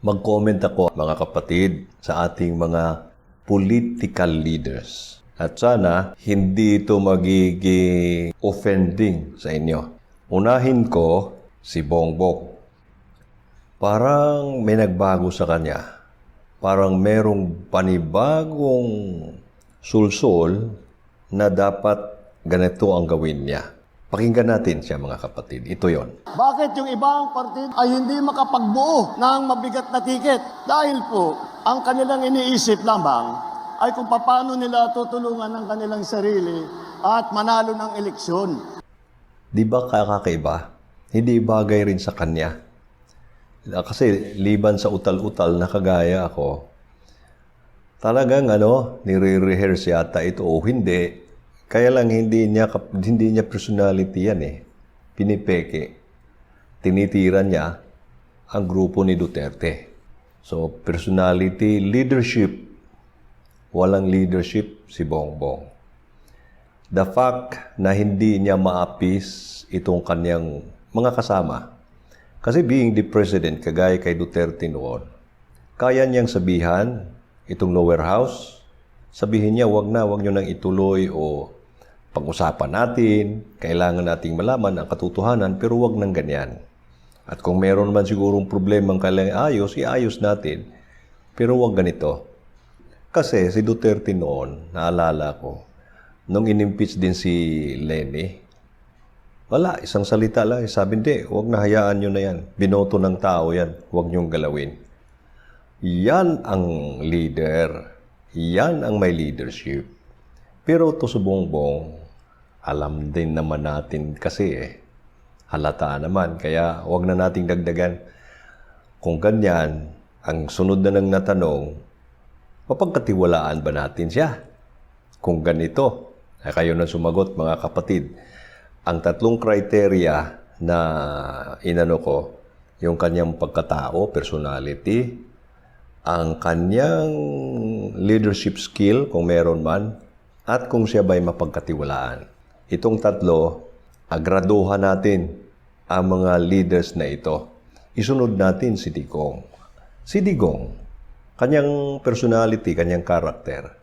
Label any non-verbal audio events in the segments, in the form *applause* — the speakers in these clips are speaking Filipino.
Mag-comment ako mga kapatid sa ating mga political leaders. At sana hindi ito magiging offending sa inyo. Unahin ko si Bongbong. Parang may nagbago sa kanya. Parang merong panibagong sulsol na dapat ganito ang gawin niya. Pakinggan natin siya mga kapatid. Ito yon. Bakit yung ibang partido ay hindi makapagbuo ng mabigat na tiket? Dahil po, ang kanilang iniisip lamang ay kung paano nila tutulungan ang kanilang sarili at manalo ng eleksyon. Di ba kakakaiba? Hindi bagay rin sa kanya. Kasi liban sa utal-utal na kagaya ako, talagang ano, nire-rehearse yata ito o hindi. Kaya lang hindi niya, hindi niya personality yan eh. Pinipeke. Tinitira niya ang grupo ni Duterte. So, personality, leadership. Walang leadership si Bongbong the fact na hindi niya maapis itong kanyang mga kasama. Kasi being the president, kagaya kay Duterte noon, kaya niyang sabihan itong lower house, sabihin niya, wag na, wag niyo nang ituloy o pag-usapan natin, kailangan nating malaman ang katotohanan, pero wag nang ganyan. At kung meron man sigurong problema ang kailangan ayos, iayos natin, pero wag ganito. Kasi si Duterte noon, naalala ko, nung inimpeach din si Lenny, wala, isang salita lang. Sabi, hindi, huwag na hayaan nyo na yan. Binoto ng tao yan. Huwag nyong galawin. Yan ang leader. Yan ang may leadership. Pero to sa bongbong, alam din naman natin kasi eh. Halata naman. Kaya huwag na nating dagdagan. Kung ganyan, ang sunod na nang natanong, mapagkatiwalaan ba natin siya? Kung ganito, ay kayo na sumagot mga kapatid. Ang tatlong criteria na inano ko, yung kanyang pagkatao, personality, ang kanyang leadership skill, kung meron man, at kung siya ba'y mapagkatiwalaan. Itong tatlo, agraduhan natin ang mga leaders na ito. Isunod natin si Digong. Si Digong, kanyang personality, kanyang karakter,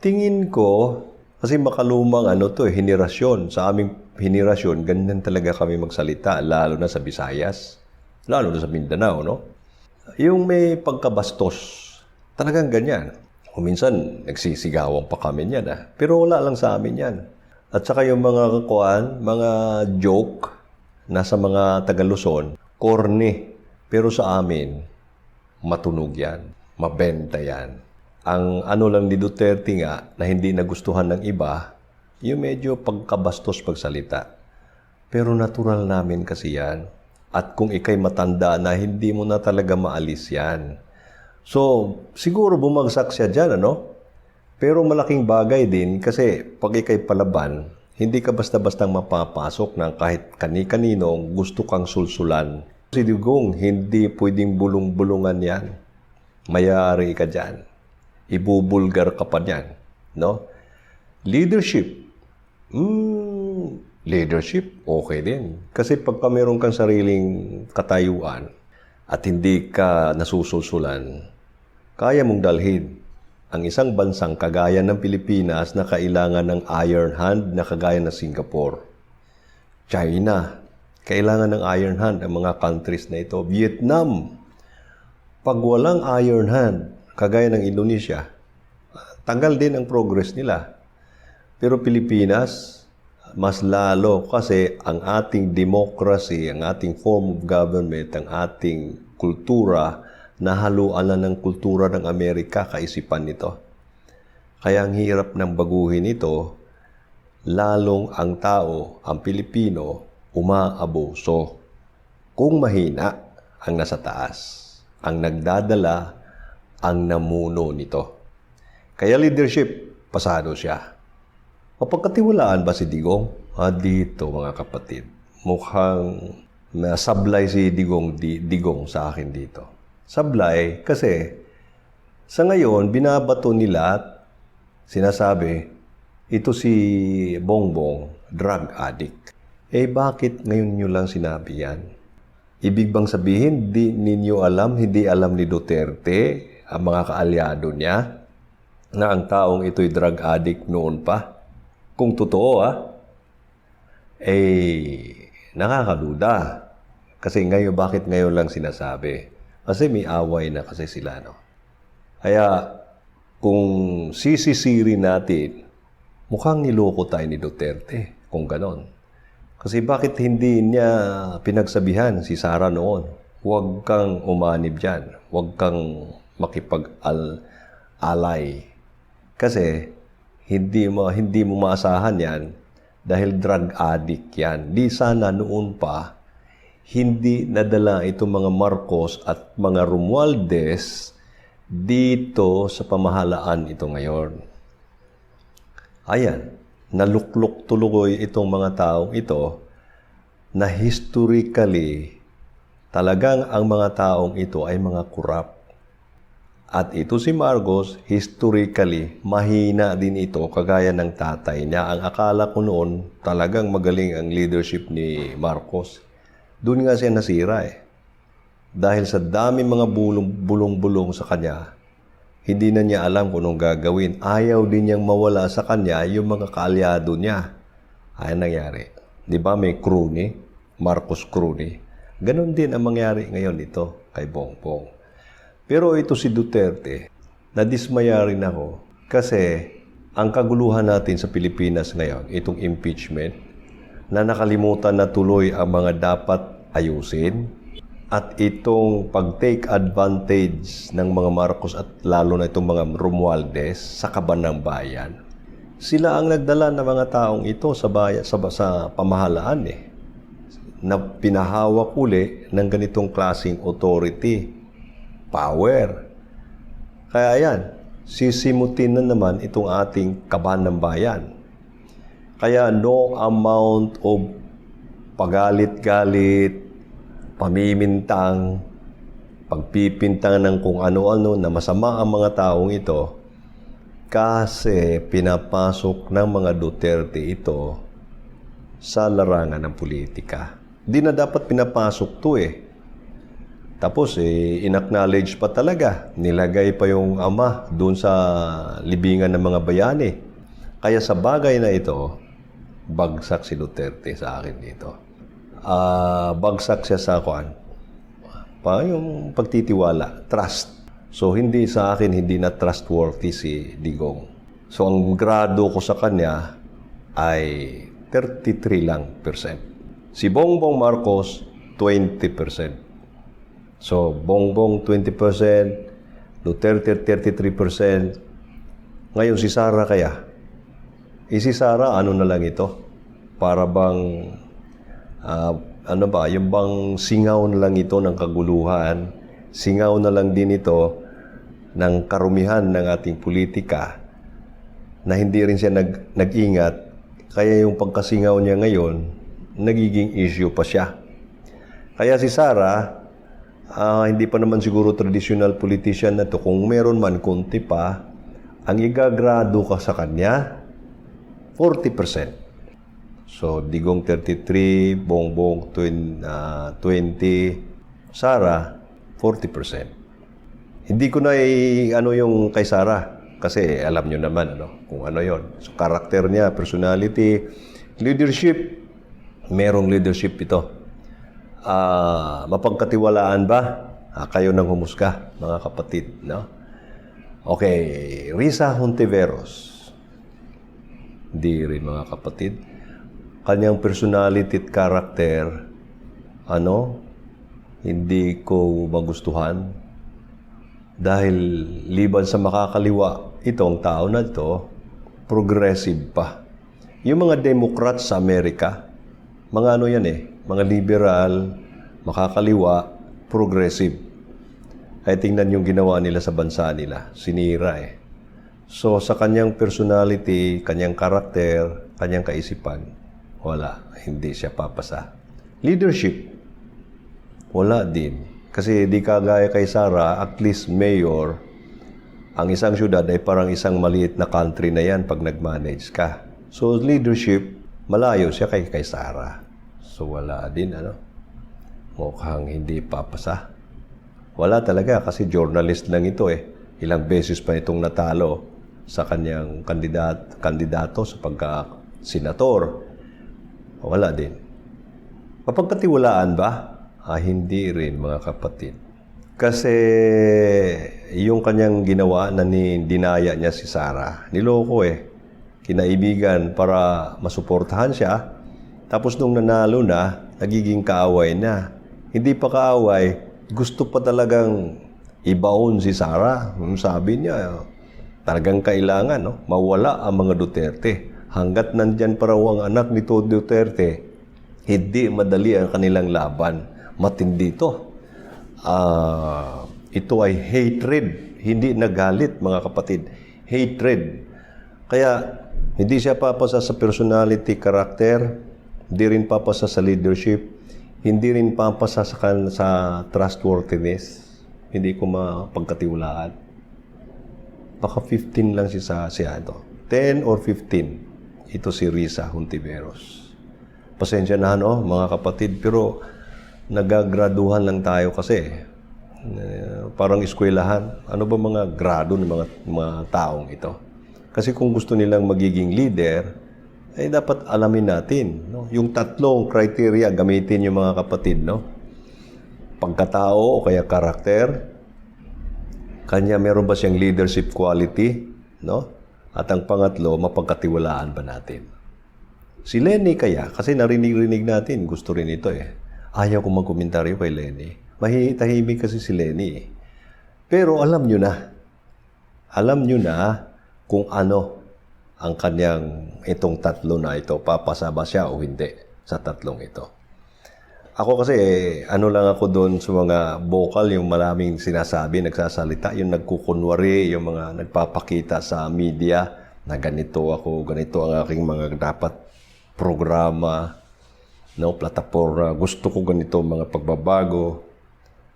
tingin ko, kasi makalumang ano to, eh, henerasyon. Sa aming henerasyon, ganyan talaga kami magsalita, lalo na sa Visayas, lalo na sa Mindanao, no? Yung may pagkabastos, talagang ganyan. Kung minsan, nagsisigawan pa kami niyan, ah. Pero wala lang sa amin yan. At saka yung mga kakuan, mga joke, nasa mga Tagaluson, corny. Pero sa amin, matunog yan. Mabenta yan. Ang ano lang ni Duterte nga, na hindi nagustuhan ng iba, yung medyo pagkabastos pagsalita. Pero natural namin kasi yan. At kung ikay matanda na, hindi mo na talaga maalis yan. So, siguro bumagsak siya dyan, ano? Pero malaking bagay din kasi pag ikay palaban, hindi ka basta-bastang mapapasok ng kahit kani-kanino gusto kang sulsulan. Si Digong, hindi pwedeng bulong-bulungan yan. Mayari ka dyan. Ibubulgar ka pa dyan. No? Leadership. Hmm, leadership, okay din. Kasi pagka meron kang sariling katayuan at hindi ka nasusulsulan, kaya mong dalhin ang isang bansang kagaya ng Pilipinas na kailangan ng iron hand na kagaya ng Singapore. China, kailangan ng iron hand ang mga countries na ito. Vietnam, pag walang iron hand, kagaya ng Indonesia, tanggal din ang progress nila. Pero Pilipinas, mas lalo kasi ang ating democracy, ang ating form of government, ang ating kultura, nahaluan na ng kultura ng Amerika kaisipan nito. Kaya ang hirap ng baguhin ito, lalong ang tao, ang Pilipino, umaabuso. Kung mahina ang nasa taas, ang nagdadala, ang namuno nito. Kaya leadership, pasado siya. Mapagkatiwalaan ba si Digong? Ah, dito mga kapatid. Mukhang nasablay si Digong, di, Digong sa akin dito. Sablay kasi sa ngayon, binabato nila at sinasabi, ito si Bongbong, drug addict. Eh bakit ngayon nyo lang sinabi yan? Ibig bang sabihin, di ninyo alam, hindi alam ni Duterte, ang mga kaalyado niya, na ang taong ito'y drug addict noon pa? Kung totoo ah, eh, nakakaduda. Kasi ngayon, bakit ngayon lang sinasabi? Kasi may away na kasi sila, no? Kaya, kung sisisirin natin, mukhang niloko tayo ni Duterte, kung ganon. Kasi bakit hindi niya pinagsabihan si Sara noon? Huwag kang umanib dyan. Huwag kang makipag-alay. Kasi hindi mo, hindi mo maasahan yan dahil drug addict yan. Di sana noon pa hindi nadala itong mga Marcos at mga Romualdez dito sa pamahalaan ito ngayon. Ayan, naluklok tuloy itong mga taong ito na historically talagang ang mga taong ito ay mga kurap. At ito si Marcos, historically, mahina din ito kagaya ng tatay niya. Ang akala ko noon, talagang magaling ang leadership ni Marcos. Doon nga siya nasira eh. Dahil sa dami mga bulong, bulong-bulong sa kanya, hindi na niya alam kung anong gagawin. Ayaw din niyang mawala sa kanya yung mga kaalyado niya. Ay nangyari. Di ba may Crony? Marcos Crony. Ganon din ang mangyari ngayon dito kay Bongbong. Pero ito si Duterte, nadismaya rin ako kasi ang kaguluhan natin sa Pilipinas ngayon, itong impeachment, na nakalimutan na tuloy ang mga dapat ayusin at itong pag-take advantage ng mga Marcos at lalo na itong mga Romualdez sa kaban ng bayan. Sila ang nagdala ng mga taong ito sa bayan, sa, sa pamahalaan eh na pinahawak uli ng ganitong klasing authority, power. Kaya yan, sisimutin na naman itong ating kaban ng bayan. Kaya no amount of pagalit-galit, pamimintang, pagpipintang ng kung ano-ano na masama ang mga taong ito kasi pinapasok ng mga Duterte ito sa larangan ng politika. Di na dapat pinapasok to eh. Tapos eh, inacknowledge pa talaga. Nilagay pa yung ama doon sa libingan ng mga bayani. Kaya sa bagay na ito, bagsak si Duterte sa akin dito. Ah, bagsak siya sa kuan. Pa yung pagtitiwala, trust. So hindi sa akin hindi na trustworthy si Digong. So ang grado ko sa kanya ay 33 lang percent. Si Bongbong Marcos 20%. So Bongbong 20%, Duterte 33%. Ngayon si Sara kaya Eh si Sara, ano na lang ito? Para bang, ah, ano ba, yung bang singaw na lang ito ng kaguluhan, singaw na lang din ito ng karumihan ng ating politika na hindi rin siya nag, nag-ingat, kaya yung pagkasingaw niya ngayon, nagiging issue pa siya. Kaya si Sara, ah, hindi pa naman siguro traditional politician na to. Kung meron man konti pa, ang igagrado ka sa kanya, 40%. So, Digong 33, Bongbong twin, ah, 20, Sara 40%. Hindi ko na i- ano yung kay Sara kasi alam nyo naman ano, kung ano yon. So, karakter niya, personality, leadership, merong leadership ito. Ah, mapagkatiwalaan ba? Ah, kayo nang humusga, mga kapatid, no? Okay, Risa Hontiveros. Hindi rin mga kapatid. Kanyang personality at character, ano, hindi ko magustuhan. Dahil liban sa makakaliwa, itong tao na ito, progressive pa. Yung mga Democrats sa Amerika, mga ano yan eh, mga liberal, makakaliwa, progressive. Ay tingnan yung ginawa nila sa bansa nila, sinira eh. So sa kanyang personality, kanyang karakter, kanyang kaisipan, wala, hindi siya papasa. Leadership, wala din. Kasi di kagaya kay Sara, at least mayor, ang isang syudad ay parang isang maliit na country na yan pag nag-manage ka. So leadership, malayo siya kay kay Sara. So wala din ano. mukhang hindi papasa. Wala talaga kasi journalist lang ito eh. Ilang beses pa itong natalo sa kanyang kandidat, kandidato sa pagka-senator. Wala din. Mapagkatiwalaan ba? Ah, hindi rin mga kapatid. Kasi yung kanyang ginawa na ni, dinaya niya si Sarah, niloko eh. Kinaibigan para masuportahan siya. Tapos nung nanalo na, nagiging kaaway na. Hindi pa kaaway, gusto pa talagang ibaon si Sarah. Sabi niya, talagang kailangan no? mawala ang mga Duterte. Hanggat nandyan pa raw ang anak ni Todo Duterte, hindi madali ang kanilang laban. Matindi ito. Ah, ito ay hatred, hindi nagalit mga kapatid. Hatred. Kaya hindi siya papasa sa personality, character, hindi rin papasa sa leadership, hindi rin papasa sa, sa trustworthiness. Hindi ko mapagkatiwalaan. Baka 15 lang si sa ito. 10 or 15. Ito si Risa Huntiveros. Pasensya na no, mga kapatid, pero nagagraduhan lang tayo kasi. Eh, parang eskwelahan. Ano ba mga grado ng mga, mga taong ito? Kasi kung gusto nilang magiging leader, ay dapat alamin natin. No? Yung tatlong criteria gamitin yung mga kapatid. No? Pagkatao o kaya karakter, kanya meron ba siyang leadership quality, no? At ang pangatlo, mapagkatiwalaan ba natin? Si Lenny kaya, kasi narinig-rinig natin, gusto rin ito eh. Ayaw ko magkomentaryo kay Lenny. Mahitahimik kasi si Lenny eh. Pero alam nyo na, alam nyo na kung ano ang kanyang itong tatlo na ito, papasa ba siya o hindi sa tatlong ito. Ako kasi, ano lang ako doon sa mga vocal, yung maraming sinasabi, nagsasalita, yung nagkukunwari, yung mga nagpapakita sa media na ganito ako, ganito ang aking mga dapat programa, no, plataforma, gusto ko ganito mga pagbabago.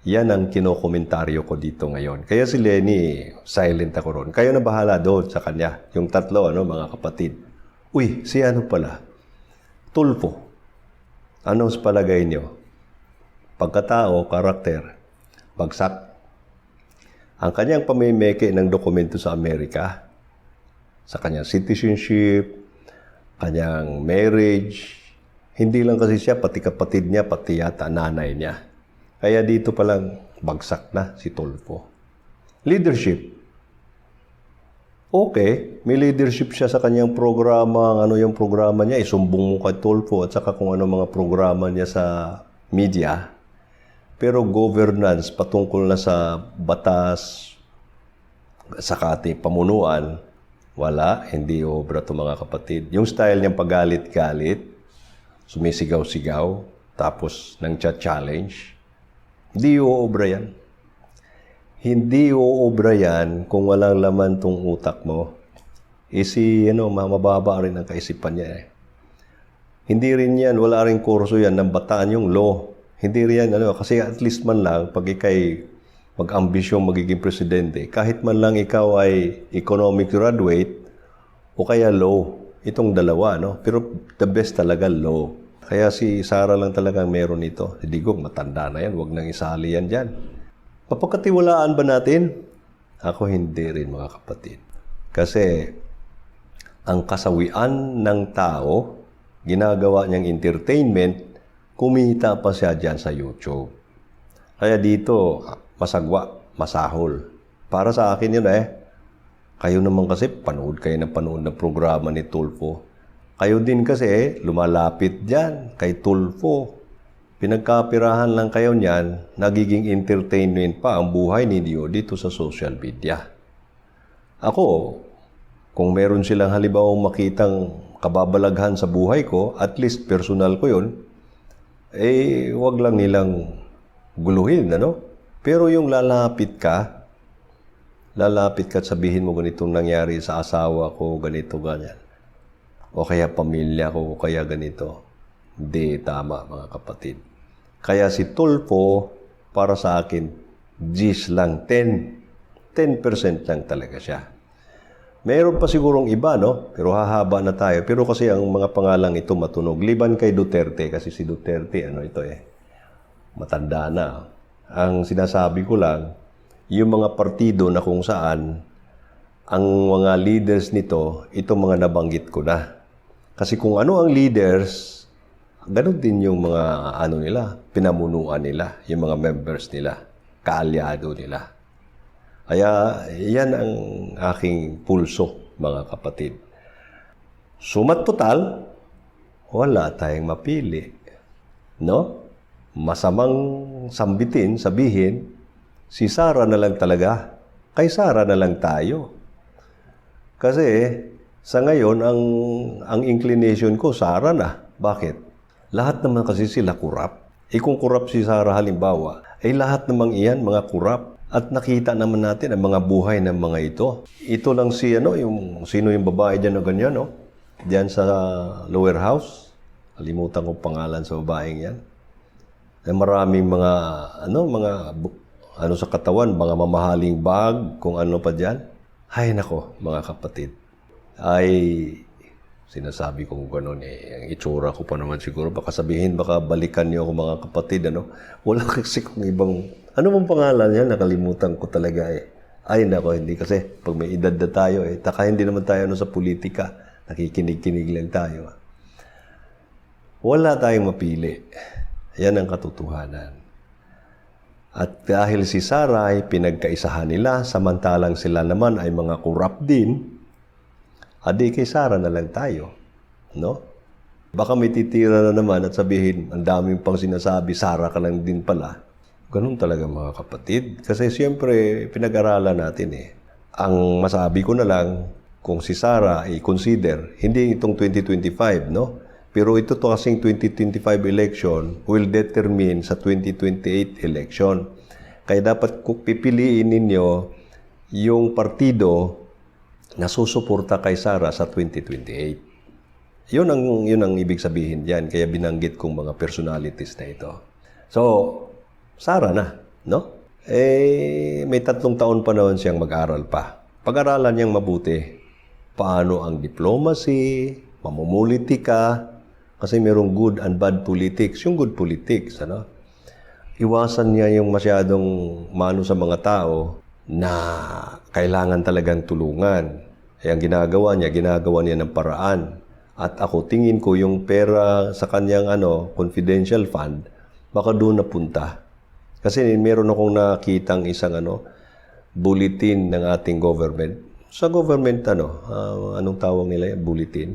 Yan ang kinokomentaryo ko dito ngayon. Kaya si Lenny, silent ako ron. Kayo na bahala doon sa kanya. Yung tatlo, ano, mga kapatid. Uy, si ano pala? Tulpo. Ano sa palagay niyo? Pagkatao, karakter, bagsak. Ang kanyang pamimeke ng dokumento sa Amerika, sa kanyang citizenship, kanyang marriage, hindi lang kasi siya, pati kapatid niya, pati yata nanay niya. Kaya dito palang bagsak na si Tulfo. Leadership. Okay, may leadership siya sa kanyang programa, ano yung programa niya, isumbong mo kay Tulfo at saka kung ano mga programa niya sa media. Pero governance patungkol na sa batas, sa ating pamunuan, wala, hindi obra to mga kapatid. Yung style niyang pagalit-galit, sumisigaw-sigaw, tapos nang challenge hindi uobra yan. Hindi uobra yan kung walang laman tong utak mo. Isi, ano, mababa rin ang kaisipan niya eh. Hindi rin yan, wala rin kurso yan ng bataan yung law. Hindi rin yan, ano, kasi at least man lang, pag ikay mag-ambisyong magiging presidente, kahit man lang ikaw ay economic graduate o kaya law, itong dalawa, no? Pero the best talaga law. Kaya si Sarah lang talagang meron ito. Si Digong, matanda na yan, wag nang isali yan dyan. Papagkatiwalaan ba natin? Ako hindi rin mga kapatid. Kasi ang kasawian ng tao, ginagawa niyang entertainment, kumita pa siya dyan sa YouTube. Kaya dito, masagwa, masahol. Para sa akin yun eh. Kayo naman kasi, panood kayo ng panood ng programa ni Tulfo. Kayo din kasi, lumalapit dyan kay Tulfo. Pinagkapirahan lang kayo niyan, nagiging entertainment pa ang buhay ninyo dito sa social media. Ako, kung meron silang halimbawa makitang kababalaghan sa buhay ko, at least personal ko yun, eh, wag lang nilang guluhin, ano? Pero yung lalapit ka, lalapit ka at sabihin mo ganitong nangyari sa asawa ko, ganito, ganyan. O kaya pamilya ko, o kaya ganito. Hindi tama, mga kapatid. Kaya si Tulfo, para sa akin, G's lang, 10. 10% lang talaga siya. Mayroon pa sigurong iba, no? Pero hahaba na tayo. Pero kasi ang mga pangalang ito matunog. Liban kay Duterte, kasi si Duterte, ano ito eh, matanda na. Ang sinasabi ko lang, yung mga partido na kung saan ang mga leaders nito, ito mga nabanggit ko na. Kasi kung ano ang leaders, ganun din yung mga ano nila, pinamunuan nila, yung mga members nila, kaalyado nila. Kaya yan ang aking pulso, mga kapatid. Sumat total, wala tayong mapili. No? Masamang sambitin, sabihin, si Sarah na lang talaga. Kay Sarah na lang tayo. Kasi sa ngayon, ang, ang inclination ko, Sarah na. Bakit? Lahat naman kasi sila kurap. Eh kung kurap si Sarah halimbawa, ay lahat namang iyan mga kurap. At nakita naman natin ang mga buhay ng mga ito. Ito lang si ano, yung sino yung babae diyan na ganyan, no? Diyan sa lower house. Kalimutan ko pangalan sa babaeng yan. Na maraming mga ano, mga ano sa katawan, mga mamahaling bag, kung ano pa diyan. Hay nako, mga kapatid. Ay sinasabi ko gano'n eh. Ang itsura ko pa naman siguro. Baka sabihin, baka balikan niyo ako mga kapatid. Ano? Wala *laughs* kasi kung ibang... Ano bang pangalan niya? Nakalimutan ko talaga eh. Ay nako, hindi kasi pag may edad na tayo eh. Taka hindi naman tayo ano, sa politika. Nakikinig-kinig lang tayo. Wala tayong mapili. Yan ang katotohanan. At dahil si Sarah ay pinagkaisahan nila, samantalang sila naman ay mga kurap din, adi kay Sarah na lang tayo. No? Baka may titira na naman at sabihin, ang daming pang sinasabi, Sarah ka lang din pala. Ganun talaga mga kapatid. Kasi siyempre, pinag-aralan natin eh. Ang masabi ko na lang, kung si Sarah ay consider, hindi itong 2025, no? Pero ito to kasing 2025 election will determine sa 2028 election. Kaya dapat kung pipiliin ninyo yung partido na susuporta kay Sara sa 2028. Yun ang, yun ang ibig sabihin diyan. Kaya binanggit kong mga personalities na ito. So, Sara na, no? Eh, may tatlong taon pa naman siyang mag-aral pa. Pag-aralan niyang mabuti, paano ang diplomacy, mamumulitika, kasi merong good and bad politics. Yung good politics, ano? Iwasan niya yung masyadong mano sa mga tao na kailangan talagang tulungan. Eh, ang ginagawa niya, ginagawa niya ng paraan. At ako, tingin ko yung pera sa kanyang ano, confidential fund, baka doon napunta. Kasi meron akong nakitang isang ano, bulletin ng ating government. Sa government, ano, ah, anong tawag nila yan? Bulletin.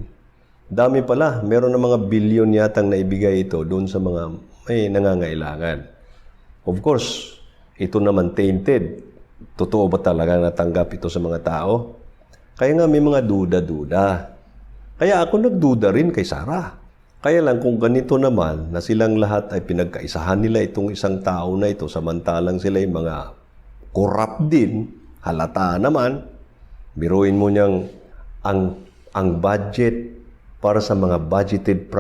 Dami pala. Meron na mga bilyon yatang naibigay ito doon sa mga may nangangailangan. Of course, ito naman tainted. Totoo ba talaga natanggap ito sa mga tao? Kaya nga may mga duda-duda. Kaya ako nagduda rin kay Sarah. Kaya lang kung ganito naman na silang lahat ay pinagkaisahan nila itong isang tao na ito samantalang sila ay mga korap din, halata naman, biruin mo niyang ang, ang budget para sa mga budgeted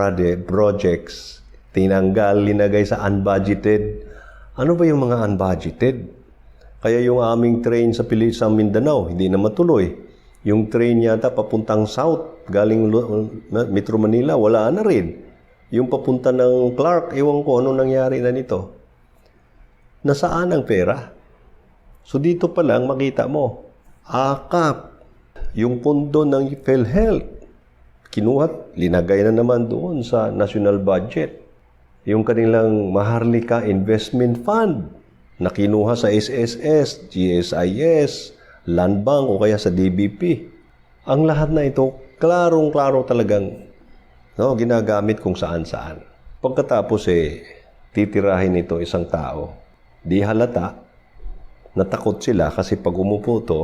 projects, tinanggal, linagay sa unbudgeted. Ano ba yung mga unbudgeted? Kaya yung aming train sa Pili sa Mindanao, hindi na matuloy. Yung train yata papuntang south, galing Metro Manila, wala na rin. Yung papunta ng Clark, ewan ko ano nangyari na nito. Nasaan ang pera? So dito pa lang makita mo, akap, yung pondo ng PhilHealth, kinuha, linagay na naman doon sa national budget. Yung kanilang Maharlika Investment Fund na kinuha sa SSS, GSIS, Land Bank o kaya sa DBP. Ang lahat na ito, klarong-klaro talagang no, ginagamit kung saan-saan. Pagkatapos eh, titirahin ito isang tao. Di halata, natakot sila kasi pag umupo to,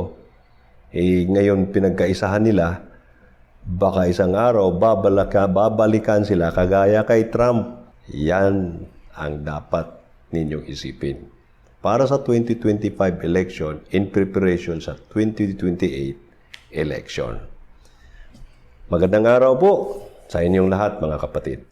eh ngayon pinagkaisahan nila, baka isang araw babalaka, babalikan sila kagaya kay Trump. Yan ang dapat ninyong isipin. Para sa 2025 election in preparation sa 2028 election. Magandang araw po sa inyong lahat mga kapatid.